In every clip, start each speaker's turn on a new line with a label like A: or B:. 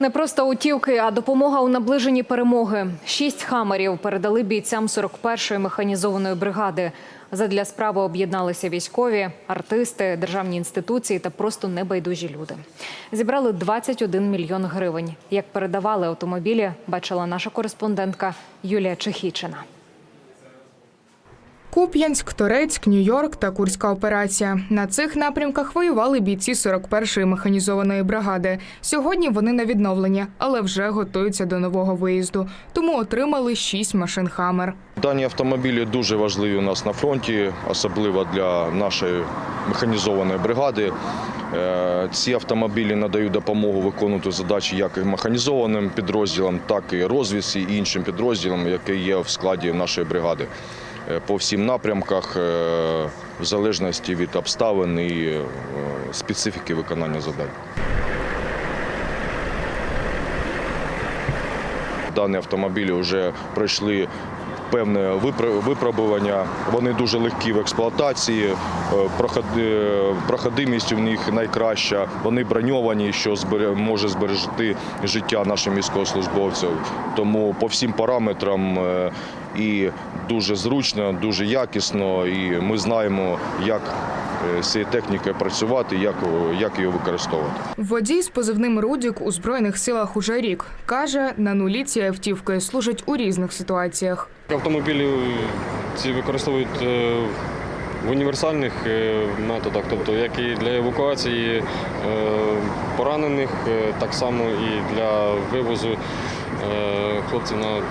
A: Не просто утівки, а допомога у наближенні перемоги. Шість хамерів передали бійцям 41-ї механізованої бригади. Задля справи об'єдналися військові, артисти, державні інституції та просто небайдужі люди. Зібрали 21 мільйон гривень. Як передавали автомобілі, бачила наша кореспондентка Юлія Чехічина.
B: Куп'янськ, Торецьк, Нью-Йорк та Курська операція. На цих напрямках воювали бійці 41-ї механізованої бригади. Сьогодні вони на відновленні, але вже готуються до нового виїзду. Тому отримали шість машин Хаммер.
C: Дані автомобілі дуже важливі у нас на фронті, особливо для нашої механізованої бригади. Е, Ці автомобілі надають допомогу виконувати задачі як механізованим підрозділам, так і розвідці і іншим підрозділам, які є в складі нашої бригади. Е, По всім напрямках, е, в залежності від обставин і е, специфіки виконання завдань. Дані автомобілі вже пройшли певне випробування. Вони дуже легкі в експлуатації, е, е, проходимість у них найкраща. Вони броньовані, що може збережити життя нашим військовослужбовців. Тому по всім параметрам е, і дуже зручно, дуже якісно, і ми знаємо, як з цією технікою працювати, як, як її використовувати.
B: Водій з позивним Рудік у збройних силах уже рік каже, на нулі ці автівки служать у різних ситуаціях.
D: Автомобілі ці використовують е, в універсальних е, методах, тобто як і для евакуації е, поранених, е, так само і для вивозу е, хлопців на е,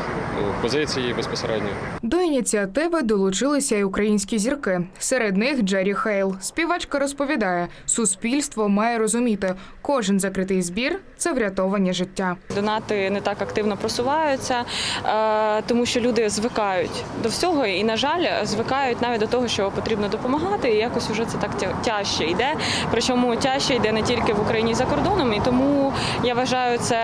D: позиції безпосередньо.
B: До ініціативи долучилися й українські зірки. Серед них Джері Хейл. Співачка розповідає, суспільство має розуміти, кожен закритий збір це врятовані життя.
E: Донати не так активно просуваються, е, тому що люди звикають до всього і, на жаль, звикають навіть до того, що потрібно допомагати. І якось вже це так тяжче йде. Причому тяжче йде не тільки в Україні за кордоном. І тому я вважаю, це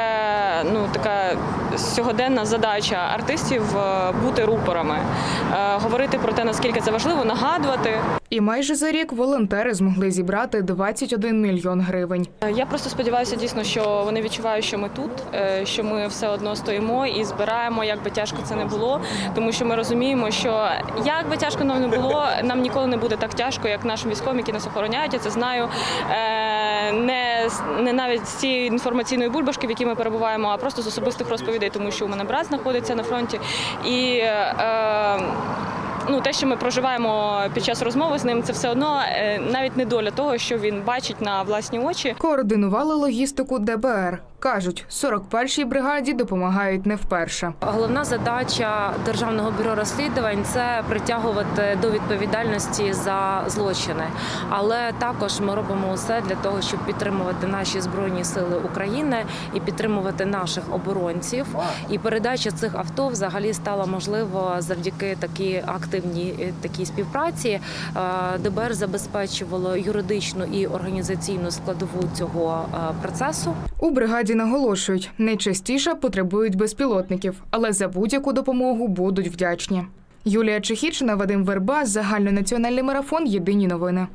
E: ну така сьогоденна задача артистів е, бути рупорами, е, говорити про те, наскільки це важливо, нагадувати.
B: І майже за рік волонтери змогли зібрати 21 мільйон гривень.
E: Я просто сподіваюся дійсно, що вони відчувають, що ми тут, е, що ми все одно стоїмо і збираємо, як би тяжко це не було. Тому що ми розуміємо, що як би тяжко нам не було, нам ніколи не буде так тяжко, як нашим військовим, які нас охороняють. Я це знаю е, не, не навіть з цієї інформаційної бульбашки, в якій ми перебуваємо, а просто з особистих розповідей, тому що у мене брат знаходиться на фронті і. Е, Ну, те, що ми проживаємо під час розмови з ним, це все одно е, навіть не доля того, що він бачить на власні очі.
B: Координували логістику ДБР. Кажуть, 41-й бригаді допомагають не вперше.
F: Головна задача державного бюро розслідувань це притягувати до відповідальності за злочини. Але також ми робимо усе для того, щоб підтримувати наші збройні сили України і підтримувати наших оборонців. І передача цих авто взагалі стала можливо завдяки такій активній е, такій співпраці. Е, ДБР забезпечувало юридичну і організаційну складову цього е, процесу.
B: У бригаді наголошують, найчастіше потребують безпілотників, але за будь-яку допомогу будуть вдячні. Юлія Чехічина, Вадим Верба, загальнонаціональний марафон. Єдині новини.